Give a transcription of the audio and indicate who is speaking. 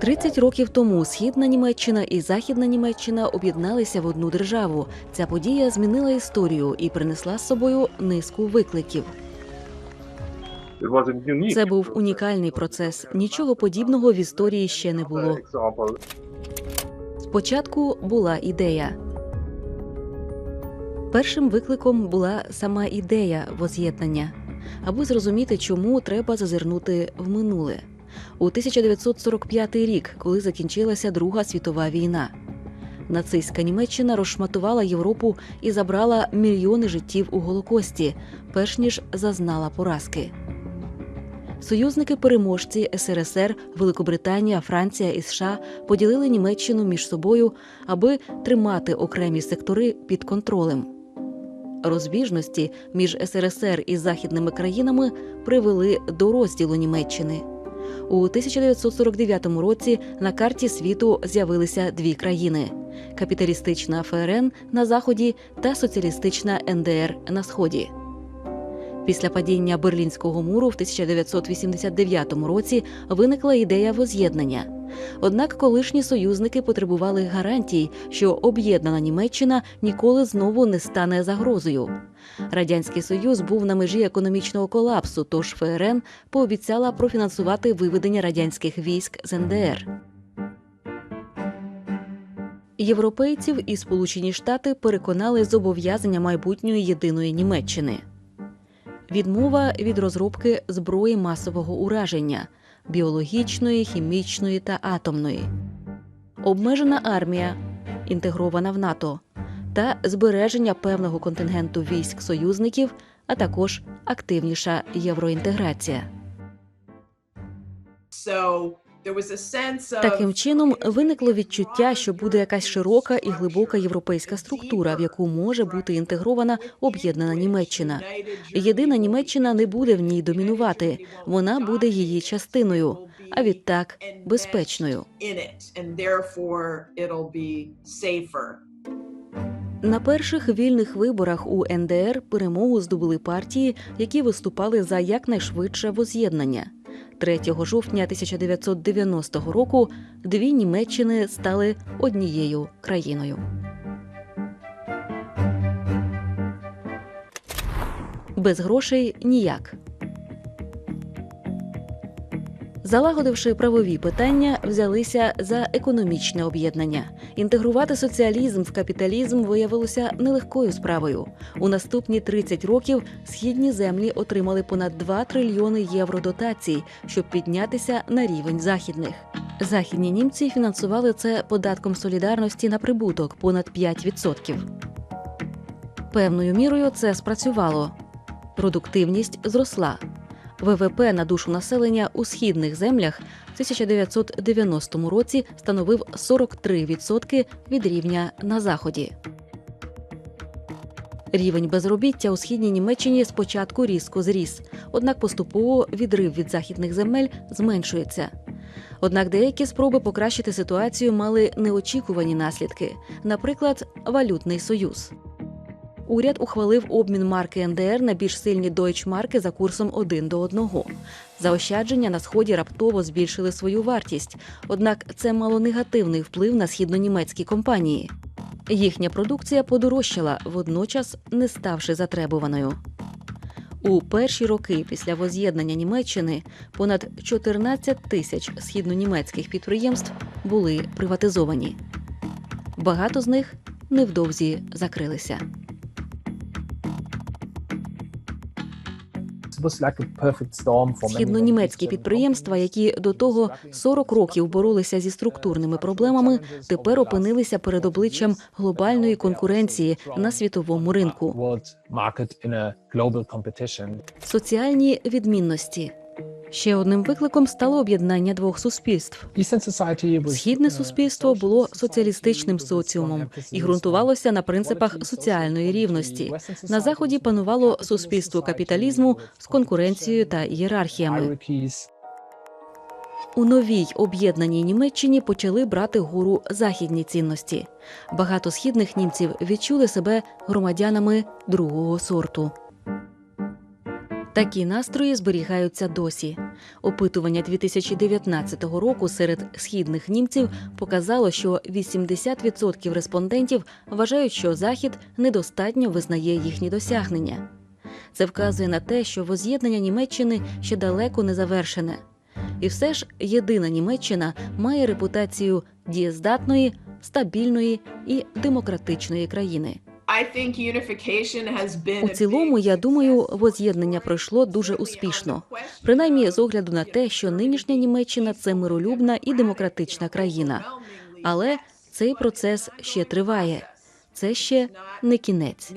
Speaker 1: 30 років тому східна Німеччина і західна Німеччина об'єдналися в одну державу. Ця подія змінила історію і принесла з собою низку викликів. Це був унікальний процес. Нічого подібного в історії ще не було. Спочатку була ідея. Першим викликом була сама ідея воз'єднання, аби зрозуміти, чому треба зазирнути в минуле. У 1945 рік, коли закінчилася Друга світова війна. Нацистська Німеччина розшматувала Європу і забрала мільйони життів у Голокості, перш ніж зазнала поразки. Союзники-переможці СРСР, Великобританія, Франція і США поділили Німеччину між собою, аби тримати окремі сектори під контролем. Розбіжності між СРСР і західними країнами привели до розділу Німеччини. У 1949 році на карті світу з'явилися дві країни: капіталістична ФРН на заході та соціалістична НДР на сході. Після падіння Берлінського муру в 1989 році виникла ідея воз'єднання. Однак колишні союзники потребували гарантій, що об'єднана Німеччина ніколи знову не стане загрозою. Радянський Союз був на межі економічного колапсу, тож ФРН пообіцяла профінансувати виведення радянських військ з НДР. Європейців і Сполучені Штати переконали зобов'язання майбутньої єдиної Німеччини відмова від розробки зброї масового ураження біологічної, хімічної та атомної, обмежена армія, інтегрована в НАТО та збереження певного контингенту військ союзників, а також активніша євроінтеграція. Таким чином виникло відчуття, що буде якась широка і глибока європейська структура, в яку може бути інтегрована об'єднана Німеччина. Єдина Німеччина не буде в ній домінувати, вона буде її частиною, а відтак безпечною. На перших вільних виборах у НДР перемогу здобули партії, які виступали за якнайшвидше воз'єднання. 3 жовтня 1990 року дві Німеччини стали однією країною. Без грошей ніяк. Залагодивши правові питання, взялися за економічне об'єднання. Інтегрувати соціалізм в капіталізм виявилося нелегкою справою. У наступні 30 років східні землі отримали понад 2 трильйони євро дотацій, щоб піднятися на рівень західних. Західні німці фінансували це податком солідарності на прибуток понад 5%. Певною мірою це спрацювало. Продуктивність зросла. ВВП на душу населення у східних землях в 1990 році становив 43% від рівня на заході. Рівень безробіття у східній Німеччині спочатку різко зріс, однак поступово відрив від західних земель зменшується. Однак деякі спроби покращити ситуацію мали неочікувані наслідки, наприклад, валютний союз. Уряд ухвалив обмін марки НДР на більш сильні дойчмарки за курсом 1 до 1. Заощадження на сході раптово збільшили свою вартість, однак це мало негативний вплив на східнонімецькі компанії. Їхня продукція подорожчала, водночас не ставши затребуваною. У перші роки після воз'єднання Німеччини понад 14 тисяч східнонімецьких підприємств були приватизовані. Багато з них невдовзі закрилися. Східнонімецькі підприємства, які до того 40 років боролися зі структурними проблемами, тепер опинилися перед обличчям глобальної конкуренції на світовому ринку. Соціальні відмінності ще одним викликом стало об'єднання двох суспільств. Східне суспільство було соціалістичним соціумом і ґрунтувалося на принципах соціальної рівності. На заході панувало суспільство капіталізму з конкуренцією та ієрархіями. У новій об'єднаній Німеччині почали брати гору західні цінності. Багато східних німців відчули себе громадянами другого сорту. Такі настрої зберігаються досі. Опитування 2019 року серед східних німців показало, що 80% респондентів вважають, що Захід недостатньо визнає їхні досягнення. Це вказує на те, що воз'єднання Німеччини ще далеко не завершене. І все ж єдина Німеччина має репутацію дієздатної, стабільної і демократичної країни. У цілому, я думаю, воз'єднання пройшло дуже успішно. Принаймні, з огляду на те, що нинішня Німеччина це миролюбна і демократична країна. Але цей процес ще триває. Це ще не кінець.